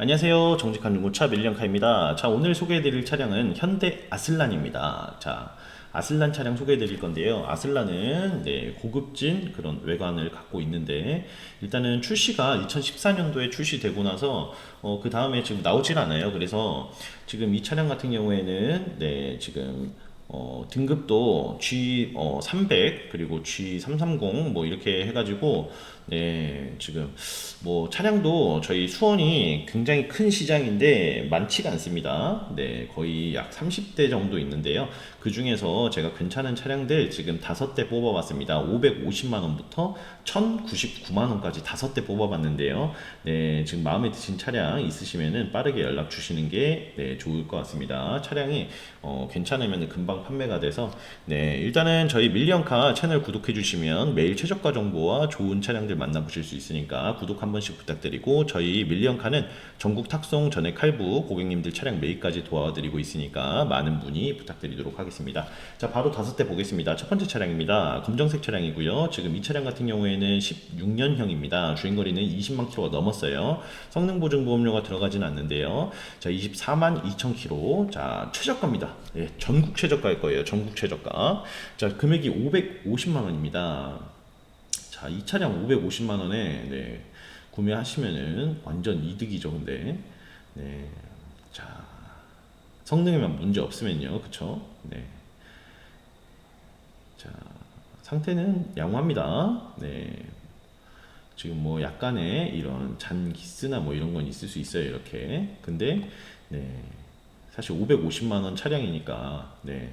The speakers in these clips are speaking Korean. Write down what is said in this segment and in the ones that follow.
안녕하세요. 정직한 중고차 밀리언카입니다. 자, 오늘 소개해드릴 차량은 현대 아슬란입니다. 자, 아슬란 차량 소개해드릴 건데요. 아슬란은 네, 고급진 그런 외관을 갖고 있는데 일단은 출시가 2014년도에 출시되고 나서 어, 그 다음에 지금 나오질 않아요. 그래서 지금 이 차량 같은 경우에는 네, 지금 어, 등급도 G 어, 300 그리고 G 330 뭐 이렇게 해가지고 네 지금 뭐 차량도 저희 수원이 굉장히 큰 시장인데 많지가 않습니다. 네 거의 약 30대 정도 있는데요. 그 중에서 제가 괜찮은 차량들 지금 다섯 대 뽑아봤습니다. 550만 원부터 1,099만 원까지 다섯 대 뽑아봤는데요. 네 지금 마음에 드신 차량 있으시면은 빠르게 연락 주시는 게 네, 좋을 것 같습니다. 차량이 어, 괜찮으면 금방 판매가 돼서 네 일단은 저희 밀리언카 채널 구독해 주시면 매일 최저가 정보와 좋은 차량들 만나보실 수 있으니까 구독 한 번씩 부탁드리고 저희 밀리언카는 전국 탁송 전액 할부 고객님들 차량 매입까지 도와드리고 있으니까 많은 문의 부탁드리도록 하겠습니다. 자 바로 다섯 대 보겠습니다. 첫 번째 차량입니다. 검정색 차량이고요. 지금 이 차량 같은 경우에는 16년형입니다. 주행거리는 20만 킬로가 넘었어요. 성능 보증 보험료가 들어가진 않는데요. 자 24만 2천 킬로. 자 최저가입니다. 예, 전국 최저가 일 거예요. 전국 최저가. 자 금액이 550만 원입니다. 자, 이 차량 550만 원에 네, 구매하시면은 완전 이득이죠, 근데. 네. 자, 성능에만 문제 없으면요. 그쵸? 네. 자, 상태는 양호합니다. 네. 지금 뭐 약간의 이런 잔 기스나 뭐 이런 건 있을 수 있어요, 이렇게. 근데 네. 사실 550만 원 차량이니까 네.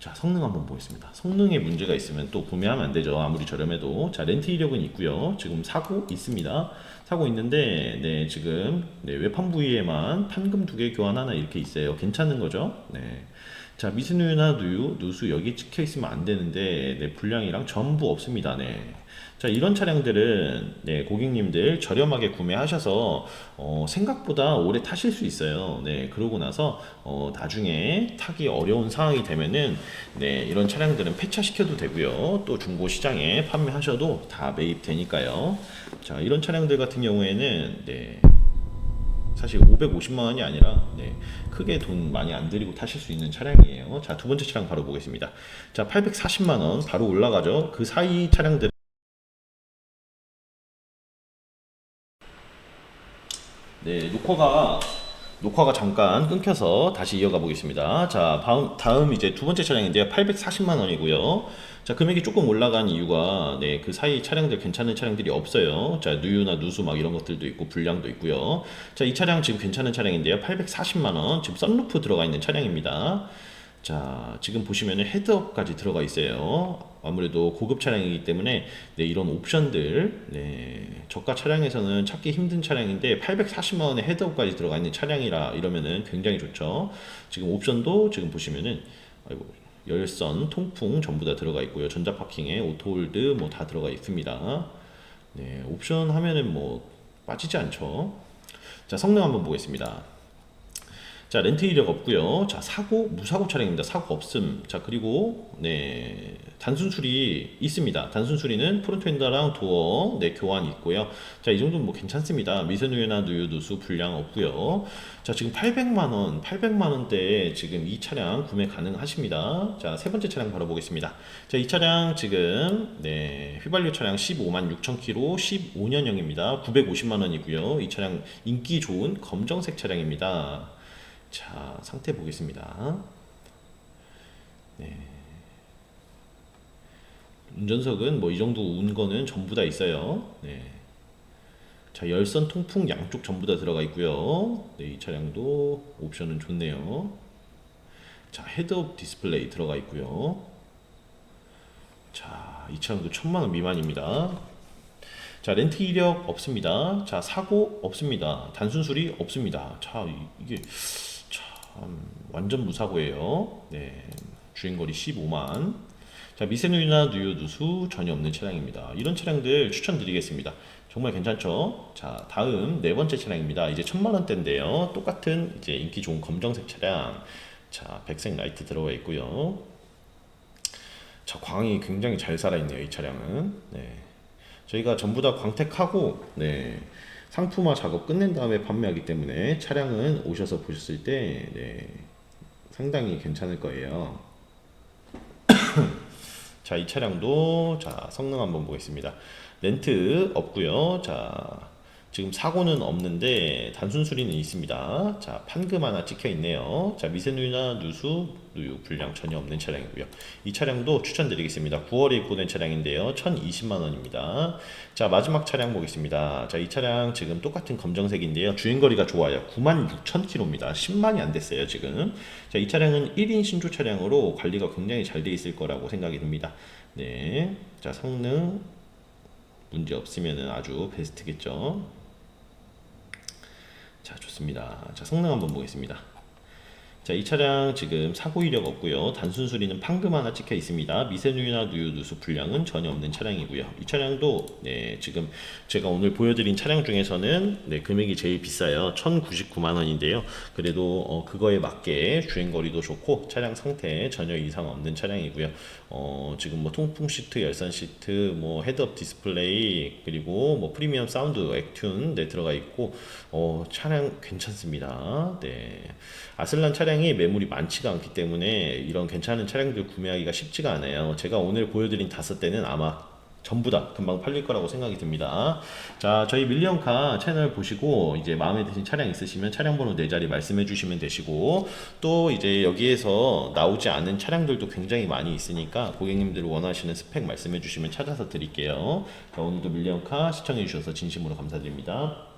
자 성능 한번 보겠습니다. 성능에 문제가 있으면 또 구매하면 안 되죠. 아무리 저렴해도 자 렌트 이력은 있고요. 지금 사고 있습니다. 사고 있는데 네 지금 네, 외판 부위에만 판금 두 개 교환 하나 이렇게 있어요. 괜찮은 거죠? 네. 자 미스누유나 누유 누수 여기 찍혀 있으면 안 되는데 네 불량이랑 전부 없습니다. 네. 자 이런 차량들은 네 고객님들 저렴하게 구매하셔서 어, 생각보다 오래 타실 수 있어요. 네 그러고 나서 어, 나중에 타기 어려운 상황이 되면은 네 이런 차량들은 폐차시켜도 되고요. 또 중고 시장에 판매하셔도 다 매입되니까요. 자 이런 차량들 같은 경우에는 네. 사실 550만 원이 아니라 네, 크게 돈 많이 안 들이고 타실 수 있는 차량이에요. 자, 두 번째 차량 바로 보겠습니다. 자, 840만 원 바로 올라가죠. 그 사이 차량들 네, 녹화가 녹화가 잠깐 끊겨서 다시 이어가 보겠습니다. 자, 다음, 다음 이제 두 번째 차량인데요. 840만 원이고요. 자, 금액이 조금 올라간 이유가 네, 그 사이 차량들 괜찮은 차량들이 없어요. 자, 누유나 누수 막 이런 것들도 있고 불량도 있고요. 자, 이 차량 지금 괜찮은 차량인데요. 840만 원. 지금 썬루프 들어가 있는 차량입니다. 자, 지금 보시면은 헤드업까지 들어가 있어요. 아무래도 고급 차량이기 때문에 네, 이런 옵션들 네, 저가 차량에서는 찾기 힘든 차량인데 840만 원에 헤드업까지 들어가 있는 차량이라 이러면은 굉장히 좋죠. 지금 옵션도 지금 보시면은 아이고 열선, 통풍 전부 다 들어가 있고요. 전자 파킹에 오토홀드 뭐 다 들어가 있습니다. 네, 옵션 하면은 뭐 빠지지 않죠. 자, 성능 한번 보겠습니다. 자 렌트 이력 없고요. 자 사고 무사고 차량입니다. 사고 없음. 자 그리고 네 단순 수리 있습니다. 단순 수리는 프론트 엔더랑 도어 네 교환 있고요. 자 이 정도는 뭐 괜찮습니다. 미세누유나 누유 누수 불량 없고요. 자 지금 800만 원, 800만 원대에 지금 이 차량 구매 가능하십니다. 자 세 번째 차량 바로 보겠습니다. 자 이 차량 지금 네 휘발유 차량 15만 6천 킬로 15년형입니다. 950만 원이고요. 이 차량 인기 좋은 검정색 차량입니다. 자, 상태 보겠습니다. 네. 운전석은 뭐 이 정도 운 거는 전부 다 있어요. 네. 자, 열선 통풍 양쪽 전부 다 들어가 있고요. 네, 이 차량도 옵션은 좋네요. 자, 헤드업 디스플레이 들어가 있고요. 자, 이 차량도 천만 원 미만입니다. 자, 렌트 이력 없습니다. 자, 사고 없습니다. 단순 수리 없습니다. 자, 이- 이게 참 완전 무사고예요. 네, 주행거리 15만. 자, 미세누유나 누유 누수 전혀 없는 차량입니다. 이런 차량들 추천드리겠습니다. 정말 괜찮죠? 자, 다음 네 번째 차량입니다. 이제 천만 원대인데요. 똑같은 이제 인기 좋은 검정색 차량. 자, 백색 라이트 들어가 있고요. 자, 광이 굉장히 잘 살아 있네요. 이 차량은. 네. 저희가 전부 다 광택하고 네. 상품화 작업 끝낸 다음에 판매하기 때문에 차량은 오셔서 보셨을 때 네, 상당히 괜찮을 거예요. 자, 이 차량도 자, 성능 한번 보겠습니다. 렌트 없고요. 자, 지금 사고는 없는데 단순 수리는 있습니다. 자, 판금 하나 찍혀 있네요. 자, 미세누유나 누수, 누유 불량 전혀 없는 차량이고요. 이 차량도 추천드리겠습니다. 9월에 입고된 차량인데요. 1,020만 원입니다. 자, 마지막 차량 보겠습니다. 자, 이 차량 지금 똑같은 검정색인데요. 주행 거리가 좋아요. 96,000km입니다. 10만이 안 됐어요, 지금. 자, 이 차량은 1인 신조 차량으로 관리가 굉장히 잘 돼 있을 거라고 생각이 듭니다. 네. 자, 성능 문제 없으면 아주 베스트겠죠. 자, 좋습니다. 자, 성능 한번 보겠습니다. 자, 이 차량 지금 사고 이력 없고요. 단순 수리는 판금 하나 찍혀 있습니다. 미세누유나 누유 누수 불량은 전혀 없는 차량이고요. 이 차량도 네, 지금 제가 오늘 보여드린 차량 중에서는 네, 금액이 제일 비싸요. 1,099만 원인데요. 그래도 어, 그거에 맞게 주행 거리도 좋고 차량 상태 전혀 이상 없는 차량이고요. 어, 지금 뭐 통풍 시트, 열선 시트, 뭐 헤드업 디스플레이 그리고 뭐 프리미엄 사운드 액튠 네, 들어가 있고 어, 차량 괜찮습니다. 네. 아슬란 차량 이 매물이 많지가 않기 때문에 이런 괜찮은 차량들 구매하기가 쉽지가 않아요. 제가 오늘 보여드린 다섯 대는 아마 전부 다 금방 팔릴 거라고 생각이 듭니다. 자, 저희 밀리언카 채널 보시고 이제 마음에 드신 차량 있으시면 차량 번호 네 자리 말씀해 주시면 되시고 또 이제 여기에서 나오지 않은 차량들도 굉장히 많이 있으니까 고객님들 원하시는 스펙 말씀해 주시면 찾아서 드릴게요. 자, 오늘도 밀리언카 시청해 주셔서 진심으로 감사드립니다.